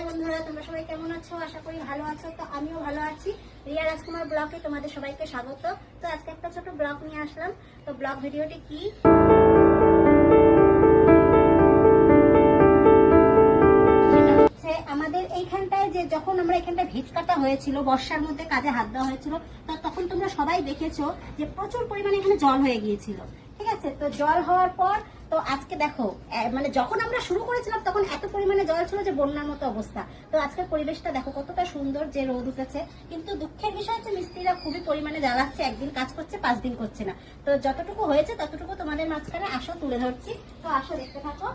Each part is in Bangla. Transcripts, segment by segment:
হাই বন্ধুরা, তোমরা সবাই কেমন আছো? আশা করি ভালো আছো। তো আমিও ভালো আছি। রিয়া রাজকুমার ব্লগে তোমাদের সবাইকে স্বাগত। তো আজকে একটা ছোট ব্লগ নিয়ে আসলাম। তো ব্লগ ভিডিওটি কি? আমাদের এইখানটায় যে যখন আমরা এখানটায় ভিত কাটা হয়েছিল, বর্ষার মধ্যে কাজে হাত দেওয়া হয়েছিল তখন তোমরা সবাই দেখেছ যে প্রচুর পরিমাণে এখানে জল হয়ে গিয়েছিল। আছে? তো জল হওয়ার পর, তো আজকে দেখো মানে যখন আমরা শুরু করেছিলাম, তখন এত পরিমাণে জল ছিল যে বন্যার মতো অবস্থা। তো আজকের পরিবেশটা দেখো, কতটা সুন্দর যে রোদ উঠেছে। কিন্তু দুঃখের বিষয় হচ্ছে, মিস্ত্রিরা খুবই পরিমাণে জ্বালাচ্ছে, একদিন কাজ করছে, পাঁচ দিন করছে না। তো যতটুকু হয়েছে, ততটুকু তোমাদের মাঝখানে আসো তুলে ধরছি। তো আসো দেখতে থাকো।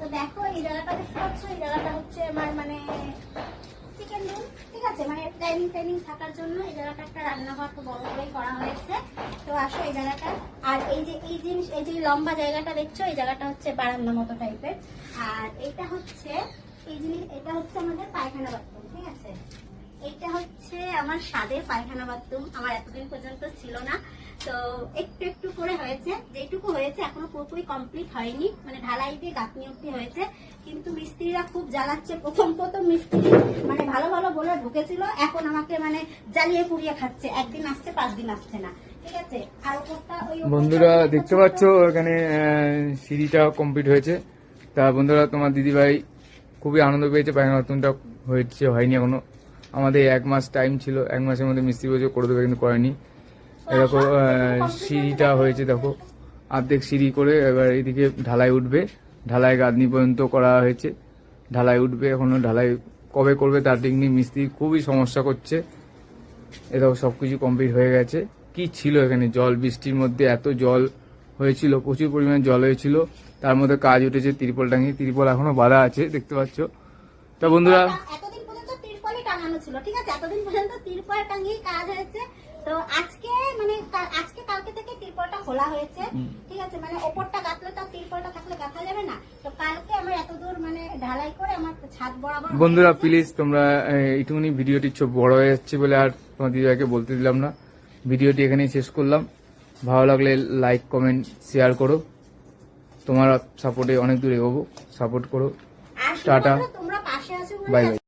তো দেখো, এই জায়গাটা দেখতে পাচ্ছ, এই জায়গাটা হচ্ছে আমার মানে চিকেন রুম ঠিক আছে? মানে ডাইনিং টাইনিং থাকার জন্য এই জায়গাটা একটা রান্নাঘর তো বড় করেই করা হয়েছে। তো আসো, এই জায়গাটা আর এই যে, এই জিনিস, এই যে লম্বা জায়গাটা দেখছ, এই জায়গাটা হচ্ছে বারান্দা মতো টাইপের আর এটা হচ্ছে, এই জিনিস, এটা হচ্ছে আমাদের পায়খানা বাথরুম ঠিক আছে? এটা হচ্ছে আমার স্বাদের পায়খানা বাথরুম আমার এতদিন পর্যন্ত ছিল না। তো একটু একটু করে হয়েছে, যেটুকু হয়েছে এখনও পুরোপুরি কমপ্লিট হয়নি মানে ঢালাই দিয়ে গাঁথনি অব্দি হয়েছে। কিন্তু মিস্ত্রিরা খুব জ্বালাচ্ছে, প্রথম প্রথম মিস্ত্রি মানে ভালো ভালো বলে ঢুকেছিল, এখন আমাকে মানে জ্বালিয়ে পুড়িয়ে খাচ্ছে। একদিন আসছে পাঁচ দিন আসছে না। ঠিক বন্ধুরা দেখতে পাচ্ছ এখানে সিঁড়িটা কমপ্লিট হয়েছে। তা বন্ধুরা তোমার দিদিভাই খুবই আনন্দ পেয়েছে পায়খানা বাথরুমটা হয়েছে হয়নি এখনও। আমাদের এক মাস টাইম ছিল এক মাসের মধ্যে মিস্ত্রি বলছে করে দেবে কিন্তু করেনি। এরকম সিঁড়িটা হয়েছে দেখো। অর্ধেক সিঁড়ি করে এবার এদিকে ঢালাই উঠবে। ঢালাই গাদনি পর্যন্ত করা হয়েছে। ঢালাই উঠবে এখনও ঢালাই কবে করবে তার দিক নিয়ে মিস্ত্রি খুবই সমস্যা করছে। এটাও সবকিছু কমপ্লিট হয়ে গেছে। কি ছিল এখানে? জল বৃষ্টির মধ্যে এত জল হয়েছিল প্রচুর পরিমাণে জল হয়েছিল। তার মধ্যে কাজ উঠেছে তিরপল টাঙিয়ে তিরপল এখনও বাধা আছে দেখতে পাচ্ছ। তা বন্ধুরা এতদিন পর্যন্ত তিরপলই টাঙানো ছিল ঠিক আছে? এতদিন পর্যন্ত তিরপল টাঙিয়ে কাজ হয়েছে। তো আজকে মানে আজকে কালকে থেকে তিরপলটা খোলা হয়েছে ঠিক আছে? মানে ওপরটা গাঁথলে তো তিরপলটা থাকলে গাঁথা যাবে না। তো কালকে আমার এত দূর মানে ঢালাই করে আমার ছাদ বরাবর বন্ধুরা। প্লিজ তোমরা এইটুকুনি ভিডিওটি বড় হয়ে যাচ্ছে বলে আর তোমার দিদিভাইকে বলতে দিলাম না। ভিডিওটি এখানেই শেষ করলাম। ভালো লাগলে লাইক কমেন্ট শেয়ার করো। তোমার সাপোর্টে অনেক দূর এগোবো। সাপোর্ট করো। টাটা। Bye bye